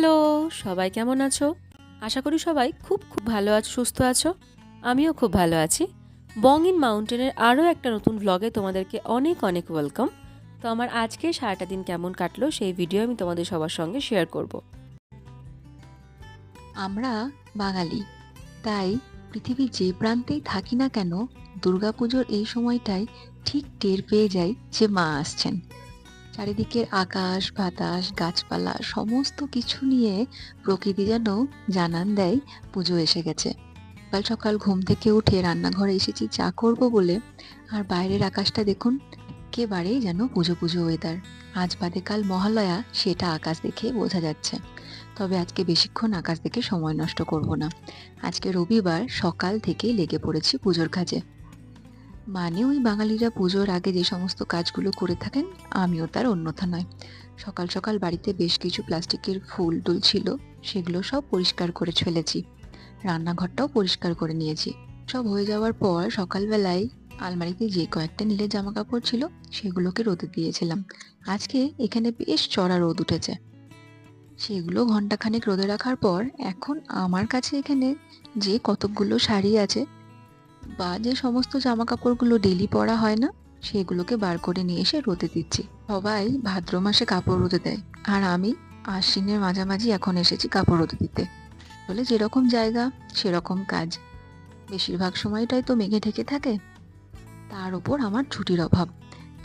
Hello সবাই কেমন আছো? আশা করি সবাই খুব খুব ভালো আছো, সুস্থ আছো। আমিও খুব ভালো আছি। বং ইন মাউন্টেনের আরও একটা নতুন ভ্লগে তোমাদেরকে অনেক অনেক ওয়েলকাম তো আমার আজকে সারাটা দিন কেমন কাটলো সেই ভিডিও আমি তোমাদের সবার সঙ্গে শেয়ার করব। আমরা বাঙালি, তাই পৃথিবীর যে প্রান্তেই থাকি না কেন, দুর্গাপুজোর এই সময়টায় ঠিক টের পেয়ে যাই যে মা আসছেন। চারিদিকের আকাশ, বাতাস, গাছপালা, সমস্ত কিছু নিয়ে প্রকৃতি যেন জানান দেয়, পুজো এসে গেছে। সকাল সকাল ঘুম থেকে উঠে রান্নাঘরে এসেছি, চা করব বলে। আর বাইরের আকাশটা দেখুন, একেবারেই যেন পুজো পুজো ওয়েদার আজ বাদে কাল মহালয়া, সেটা আকাশ দেখে বোঝা যাচ্ছে। তবে আজকে বেশিক্ষণ আকাশ দেখে সময় নষ্ট করব না। আজকে রবিবার সকাল থেকেই লেগে পড়েছি পুজোর কাজে। মানে ওই বাঙালিরা পুজোর আগে যে সমস্ত কাজগুলো করে থাকেন, আমিও তার অন্যথা নয়। সকাল সকাল বাড়িতে বেশ কিছু প্লাস্টিকের ফুল টুল ছিল, সেগুলো সব পরিষ্কার করে ফেলেছি রান্নাঘরটাও পরিষ্কার করে নিয়েছি। সব হয়ে যাওয়ার পর সকালবেলায় আলমারিতে যে কয়েকটা নীলের জামা কাপড় ছিল, সেগুলোকে রোদে দিয়েছিলাম। আজকে এখানে বেশ চড়া রোদ উঠেছে। সেগুলো ঘন্টাখানেক রোদে রাখার পর এখন আমার কাছে এখানে যে কতকগুলো শাড়ি আছে বা যে সমস্ত জামা কাপড়গুলো ডেলি পরা হয় না, সেগুলোকে বার করে নিয়ে এসে রোদে দিচ্ছি। সবাই ভাদ্র মাসে কাপড় রোদে দেয়। আর আমি আশ্বিনের মাঝামাঝি এখন এসেছি কাপড় রোদে দিতে। বলে যেরকম জায়গা, সেরকম কাজ। বেশিরভাগ সময়টাই তো মেঘে ঢেকে থাকে। তার উপর আমার ছুটির অভাব।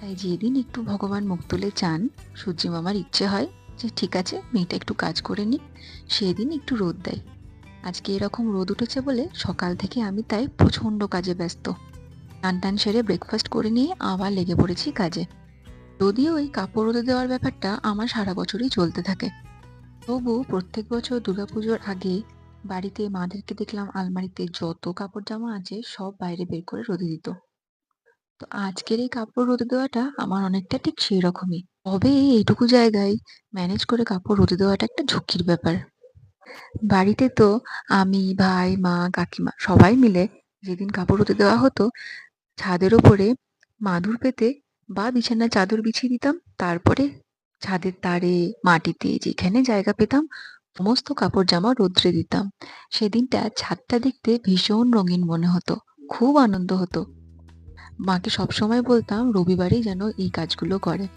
তাই যেদিন একটু ভগবান মুখ তুলে চান, সূর্যি মামার ইচ্ছে হয় যে, ঠিক আছে, মেয়েটা একটু কাজ করে নিক সেদিন একটু রোদ দেয়। আজকে এরকম রোদ উঠেছে বলে সকাল থেকে আমি তাই প্রচণ্ড কাজে ব্যস্ত। টান টান সেরে ব্রেকফাস্ট করে নিয়ে আবার লেগে পড়েছি কাজে। যদিও এই কাপড় রোদে দেওয়ার ব্যাপারটা আমার সারা বছরই চলতে থাকে। তবু প্রত্যেক বছর দুর্গাপুজোর আগে বাড়িতে মাদেরকে দেখলাম আলমারিতে যত কাপড় জামা আছে সব বাইরে বের করে রোদে দিত। তো আজকের এই কাপড় রোদে দেওয়াটা আমার অনেকটা ঠিক সেই রকমই তবে এইটুকু জায়গায় ম্যানেজ করে কাপড় রোদে দেওয়াটা একটা ঝুঁকির ব্যাপার। বাড়িতে তো আমি, ভাই, মা, কাকিমা সবাই মিলে যেদিন কাপড় রোদে দেওয়া হতো, ছাদের ওপরে মাদুর পেতে বা বিছানায় চাদর বিছিয়ে দিতাম। তারপরে ছাদের তারে মাটিতে যেখানে জায়গা পেতাম, সমস্ত কাপড় জামা রোদ্রে দিতাম। সেদিনটা ছাদটা দেখতে ভীষণ রঙিন মনে হতো, খুব আনন্দ হতো। মাকে সবসময় বলতাম, রবিবারেই যেন এই কাজগুলো করে।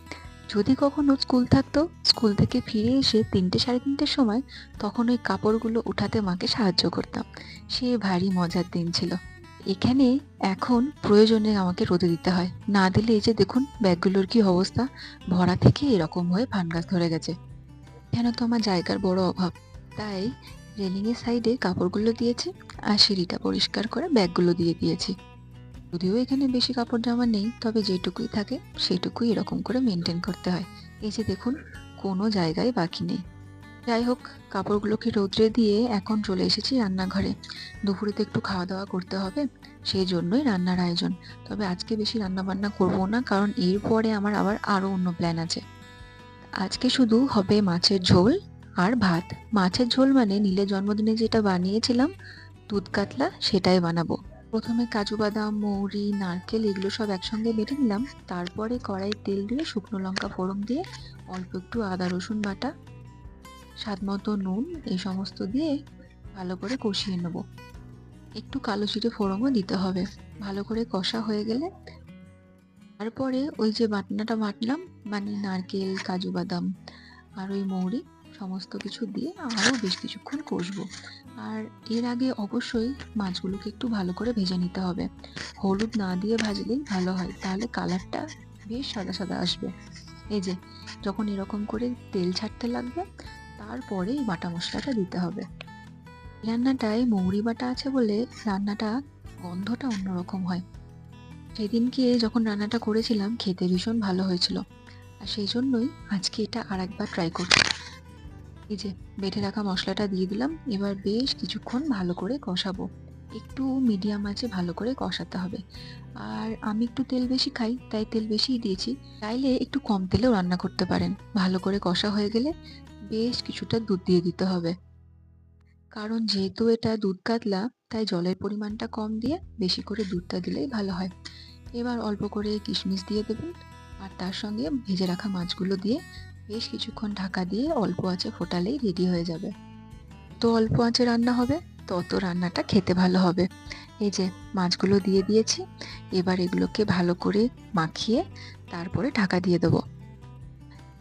যদি কখনো স্কুল থাকতো, স্কুল থেকে ফিরে এসে তিনটে সাড়ে তিনটের সময় তখন ওই কাপড়গুলো উঠাতে মাকে সাহায্য করতাম। সে ভারী মজার দিন ছিল। এখানে এখন প্রয়োজনে আমাকে রোদে দিতে হয়। না দিলে এই যে দেখুন, ব্যাগগুলোর কি অবস্থা। ভরা থেকে এরকম হয়ে ফানগাছ ধরে গেছে। এখানে তো আমার জায়গার বড় অভাব। তাই রেলিংয়ের সাইডে কাপড়গুলো দিয়েছি আর সিঁড়িটা পরিষ্কার করে ব্যাগগুলো দিয়ে দিয়েছি। যদিও এখানে বেশি কাপড় জামা নেই, তবে যেটুকুই থাকে সেটুকুই এরকম করে মেনটেন করতে হয়। এই যে দেখুন, কোনো জায়গায় বাকি নেই। যাই হোক, কাপড়গুলোকে রৌদ্রে দিয়ে এখন চলে এসেছি রান্নাঘরে। দুপুরে তো একটু খাওয়া দাওয়া করতে হবে সেই জন্যই রান্নার আয়োজন। তবে আজকে বেশি রান্না বান্না করব না, কারণ এরপরে আমার আবার আরও অন্য প্ল্যান আছে। আজকে শুধু হবে মাছের ঝোল আর ভাত। মাছের ঝোল মানে নীলের জন্মদিনে যেটা বানিয়েছিলাম, দুধ কাতলা সেটাই বানাবো। প্রথমে কাজু বাদাম, মৌরি, নারকেল এগুলো সব একসঙ্গে বেটে নিলাম। তারপরে কড়াই তেল দিয়ে শুকনো লঙ্কা ফোড়ন দিয়ে অল্প একটু আদা, রসুন বাটা, স্বাদ মতো নুন এই সমস্ত দিয়ে ভালো করে কষিয়ে নেব। একটু কালো জিরে ফোড়নও দিতে হবে। ভালো করে কষা হয়ে গেলে তারপরে ওই যে বাটনাটা বাটলাম মানে নারকেল, কাজু বাদাম আর ওই মৌরি সমস্ত কিছু দিয়ে আরও বেশ কিছুক্ষণ কষবো। আর এর আগে অবশ্যই মাছগুলোকে একটু ভালো করে ভেজে নিতে হবে। হলুদ না দিয়ে ভাজলেই ভালো হয়, তাহলে কালারটা বেশ সাদা সাদা আসবে। এই যে, যখন এরকম করে তেল ছাড়তে লাগবে, তারপরে বাটা মশলাটা দিতে হবে। রান্নাটায় মৌরি বাটা আছে বলে রান্নাটা গন্ধটা অন্যরকম হয়। সেদিনকে যখন রান্নাটা করেছিলাম, খেতে ভীষণ ভালো হয়েছিল। আর সেই জন্যই আজকে এটা আর একবার ট্রাই করছি। এই যে বেটে রাখা মশলাটা দিয়ে দিলাম। এবার বেশ কিছুক্ষণ ভালো করে কষাবো। একটু মিডিয়াম আঁচে ভালো করে কষাতে হবে। আর আমি একটু তেল বেশি খাই, তাই তেল বেশিই দিয়েছি। চাইলে একটু কম তেলেও রান্না করতে পারেন। ভালো করে কষা হয়ে গেলে বেশ কিছুটা দুধ দিয়ে দিতে হবে। কারণ যেহেতু এটা দুধ কাতলা, তাই জলের পরিমাণটা কম দিয়ে বেশি করে দুধটা দিলেই ভালো হয়। এবার অল্প করে কিশমিশ দিয়ে দেবেন। আর তার সঙ্গে ভেজে রাখা মাছগুলো দিয়ে বেশ কিছুক্ষণ ঢাকা দিয়ে অল্প আঁচে ফোটালেই রেডি হয়ে যাবে। তো অল্প আঁচে রান্না হবে, তত রান্নাটা খেতে ভালো হবে। এই যে মাছগুলো দিয়ে দিয়েছি, এবার এগুলোকে ভালো করে মাখিয়ে তারপরে ঢাকা দিয়ে দেবো।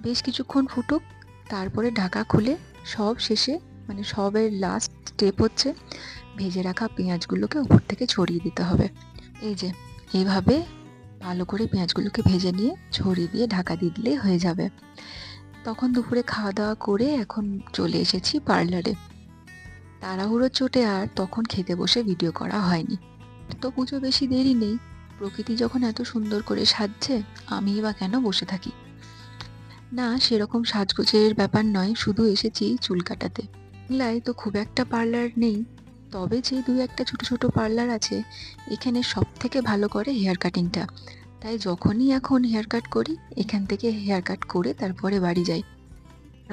বেশ কিছুক্ষণ ফুটুক, তারপরে ঢাকা খুলে সব শেষে মানে সবের লাস্ট স্টেপ হচ্ছে, ভেজে রাখা পেঁয়াজগুলোকে উপর থেকে ছড়িয়ে দিতে হবে। এই যে এইভাবে ভালো করে পেঁয়াজগুলোকে ভেজে নিয়ে ছড়িয়ে দিয়ে ঢাকা দিয়ে দিলেই হয়ে যাবে। তখন দুপুরে খাওয়া দাওয়া করে এখন চলে এসেছি পার্লারে। তাড়াহুড়োর চোটে আর তখন খেতে বসে ভিডিও করা হয়নি। তো পুজো বেশি দেরি নেই। প্রকৃতি যখন এত সুন্দর করে সাজছে, আমি বা কেন বসে থাকি? না, সেরকম সাজগোজের ব্যাপার নয়, শুধু এসেছি চুল কাটাতে। বাংলায় তো খুব একটা পার্লার নেই, তবে যে দু একটা ছোট ছোট পার্লার আছে, এখানে সব থেকে ভালো করে হেয়ার কাটিংটা তাই যখনই এখন হেয়ার কাট করি, এখান থেকে হেয়ার কাট করে তারপরে বাড়ি যাই।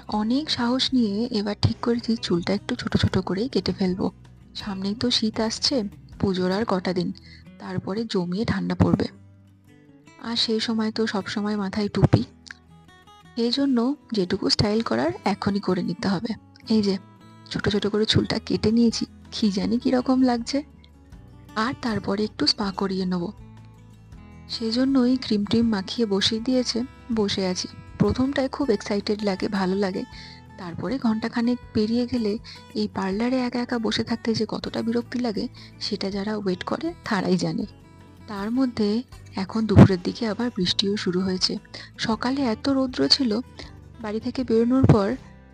অনেক সাহস নিয়ে এবার ঠিক করেছি চুলটা একটু ছোট ছোট করেই কেটে ফেলব। সামনেই তো শীত আসছে, পুজোর আর কটা দিন, তারপরে জমিয়ে ঠান্ডা পড়বে। আর সেই সময় তো সব সময় মাথায় টুপি। এই জন্য যেটুকু স্টাইল করার এখনই করে নিতে হবে। এই যে, ছোট ছোট করে চুলটা কেটে নিয়েছি, কি জানি কীরকম লাগছে। আর তারপরে একটু স্পা করিয়ে নেব। সেজন্যই ক্রিম ট্রিম মাখিয়ে বসিয়ে দিয়েছে, বসে আছি। প্রথমটায় খুব এক্সাইটেড লাগে, ভালো লাগে। তারপরে ঘন্টাখানেক পেরিয়ে গেলে এই পার্লারে একা একা বসে থাকতে যে কতটা বিরক্তি লাগে, সেটা যারা ওয়েট করে, তারাই জানে। তার মধ্যে এখন দুপুরের দিকে আবার বৃষ্টিও শুরু হয়েছে। সকালে এত রৌদ্র ছিল, বাড়ি থেকে বেরোনোর পর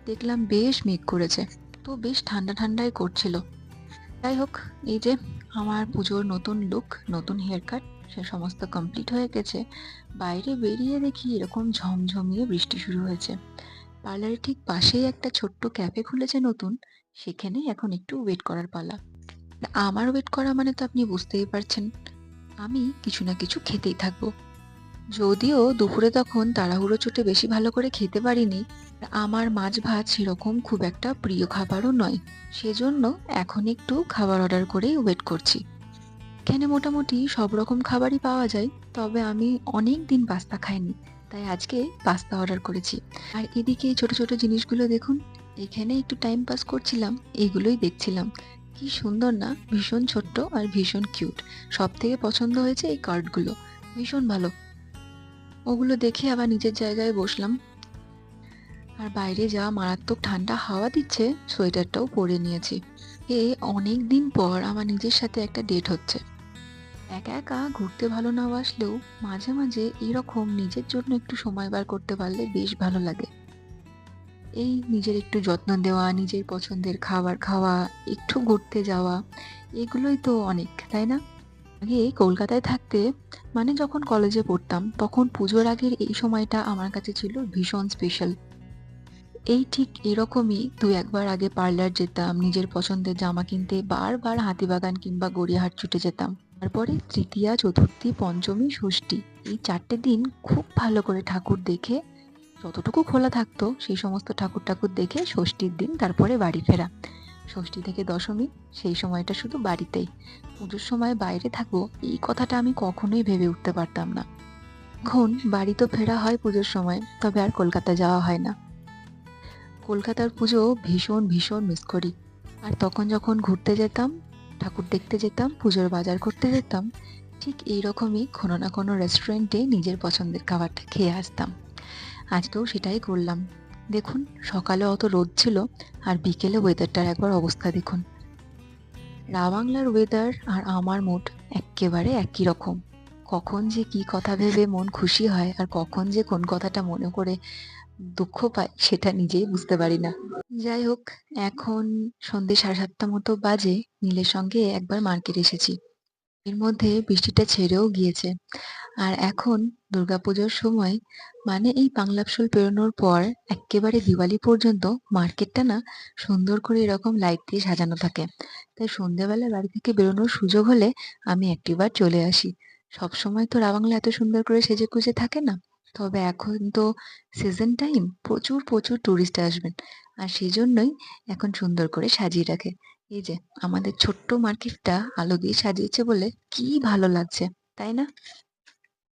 দেখলাম বেশ মেঘ করেছে, তো বেশ ঠান্ডা ঠান্ডাই করছিল। যাই হোক, এই যে আমার পুজোর নতুন লুক নতুন হেয়ার কাট সে সমস্ত কমপ্লিট হয়ে গেছে। বাইরে বেরিয়ে দেখি এরকম ঝমঝমিয়ে বৃষ্টি শুরু হয়েছে। পার্লারের ঠিক পাশেই একটা ছোট্ট ক্যাফে খুলেছে নতুন সেখানে এখন একটু ওয়েট করার পালা। আমার ওয়েট করা মানে তো আপনি বুঝতেই পারছেন, আমি কিছু না কিছু খেতেই থাকব। যদিও দুপুরে তখন তাড়াহুড়ো চোটে বেশি ভালো করে খেতে পারিনি আমার মাছ ভাত সেরকম খুব একটা প্রিয় খাবারও নয়। সেজন্য এখন একটু খাবার অর্ডার করেই ওয়েট করছি। এখানে মোটামুটি সব রকম খাবারই পাওয়া যায়, তবে আমি অনেক দিন পাস্তা খাইনি, তাই আজকে পাস্তা অর্ডার করেছি। আর এদিকে ছোট ছোট জিনিসগুলো দেখুন, এখানে একটু টাইম পাস করছিলাম এইগুলোই দেখছিলাম। কি সুন্দর না, ভীষণ ছোট্ট আর ভীষণ কিউট সব থেকে পছন্দ হয়েছে এই কার্ডগুলো ভীষণ ভালো। ওগুলো দেখে আবার নিজের জায়গায় বসলাম। আর বাইরে যা মারাত্মক ঠান্ডা হাওয়া দিচ্ছে, সোয়েটারটাও পরে নিয়েছি। এ অনেক দিন পর আমার নিজের সাথে একটা ডেট হচ্ছে। একা একা ঘুরতে ভালো না বাসলেও মাঝে মাঝে এরকম নিজের জন্য একটু সময় বার করতে পারলে বেশ ভালো লাগে। এই নিজের একটু যত্ন দেওয়া, নিজের পছন্দের খাবার খাওয়া, একটু ঘুরতে যাওয়া, এগুলোই তো অনেক, তাই না? আগে কলকাতায় থাকতে মানে যখন কলেজে পড়তাম, তখন পুজোর আগের এই সময়টা আমার কাছে ছিল ভীষণ স্পেশাল এই ঠিক এরকমই দু একবার আগে পার্লার যেতাম, নিজের পছন্দের জামা কিনতে, বারবার হাতিবাগান কিংবা গড়িয়াহাট ছুটে যেতাম। তারপরে তৃতীয়া, চতুর্থী, পঞ্চমী, ষষ্ঠী এই চারটে দিন খুব ভালো করে ঠাকুর দেখে, যতটুকু খোলা থাকতো সেই সমস্ত ঠাকুর ঠাকুর দেখে ষষ্ঠীর দিন তারপরে বাড়ি ফেরা। ষষ্ঠী থেকে দশমী সেই সময়টা শুধু বাড়িতেই। পুজোর সময় বাইরে থাকব এই কথাটা আমি কখনোই ভেবে উঠতে পারতাম না। এখন বাড়ি তো ফেরা হয় পুজোর সময়, তবে আর কলকাতা যাওয়া হয় না। কলকাতার পুজো ভীষণ ভীষণ মিস করি। আর তখন যখন ঘুরতে যেতাম, ঠাকুর দেখতে যেতাম, পুজোর বাজার করতে যেতাম, ঠিক এইরকমই কোনো না কোনো রেস্টুরেন্টে নিজের পছন্দের খাবারটা খেয়ে আসতাম। আজকেও সেটাই করলাম। দেখুন, সকালে অত রোদ ছিল, আর বিকেলে ওয়েদারটার একবার অবস্থা দেখুন। রাবাংলার ওয়েদার আর আমার মুড এক্কেবারে একই রকম। কখন যে কি কথা ভেবে মন খুশি হয়, আর কখন যে কোন কথাটা মনে করে দুঃখ পাই সেটা নিজেই বুঝতে পারি না। যাই হোক, এখন সন্ধে সাড়ে সাতটা মতো বাজে, নীলের সঙ্গে একবার মার্কেট এসেছি। এর মধ্যে বৃষ্টিটা ছেড়েও গিয়েছে। আর এখন দুর্গাপুজোর সময় মানে এই বাংলাপশোল পেরোনোর পর, এক্কেবারে দিওয়ালি পর্যন্ত মার্কেটটা না সুন্দর করে এরকম লাইট দিয়ে সাজানো থাকে। তাই সন্ধ্যেবেলা বাড়ি থেকে বেরোনোর সুযোগ হলে আমি একটিবার চলে আসি। সবসময় তো রাবাংলা এত সুন্দর করে সেজে গুজে থাকে না। তবে এখন তো সিজন টাইম প্রচুর প্রচুর টুরিস্ট আসবেন। আর সেজন্যই এখন সুন্দর করে সাজিয়ে রাখে। এই যে আমাদের ছোট্ট মার্কেটটা আলো দিয়ে সাজিয়েছে বলে কি ভালো লাগছে, তাই না?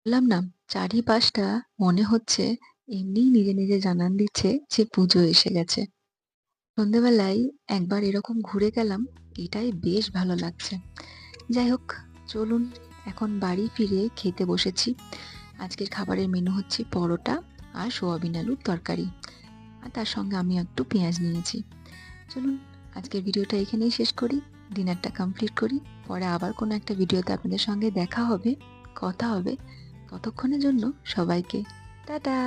বললাম না, চারিপাশটা মনে হচ্ছে এমনিই নিজে নিজে জানান দিচ্ছে যে পুজো এসে গেছে। সন্ধেবেলায় একবার এরকম ঘুরে গেলাম, এটাই বেশ ভালো লাগছে। যাই হোক, চলুন, এখন বাড়ি ফিরে খেতে বসেছি। আজকের খাবারের মেনু হচ্ছে পরোটা আর সোয়াবিন আলুর তরকারি। আর তার সঙ্গে আমি একটু পেঁয়াজ নিয়েছি। চলুন, আজকের ভিডিওটা এখানেই শেষ করি। ডিনারটা কমপ্লিট করি। পরে আবার কোনো একটা ভিডিওতে আপনাদের সঙ্গে দেখা হবে, কথা হবে। ততক্ষণের জন্য সবাইকে টাটা!